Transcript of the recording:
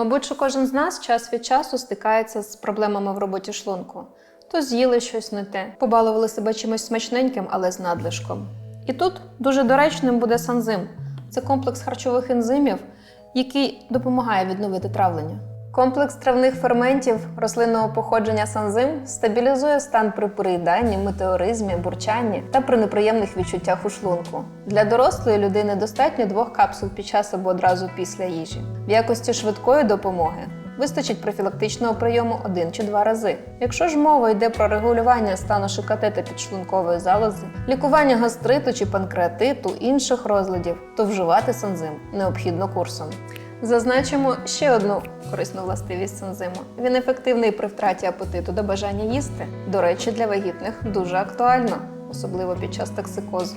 Мабуть, що кожен з нас час від часу стикається з проблемами в роботі шлунку. То з'їли щось не те, побалували себе чимось смачненьким, але з надлишком. І тут дуже доречним буде санзим. Це комплекс харчових ензимів, який допомагає відновити травлення. Комплекс травних ферментів рослинного походження санзим стабілізує стан при переїданні, метеоризмі, бурчанні та при неприємних відчуттях у шлунку. Для дорослої людини достатньо двох капсул під час або одразу після їжі. В якості швидкої допомоги вистачить профілактичного прийому один чи два рази. Якщо ж мова йде про регулювання стану ШКТ та підшлункової залози, лікування гастриту чи панкреатиту, інших розладів, то вживати санзим необхідно курсом. Зазначимо ще одну корисну властивість санзиму. Він ефективний при втраті апетиту до бажання їсти. До речі, для вагітних дуже актуально, особливо під час токсикозу.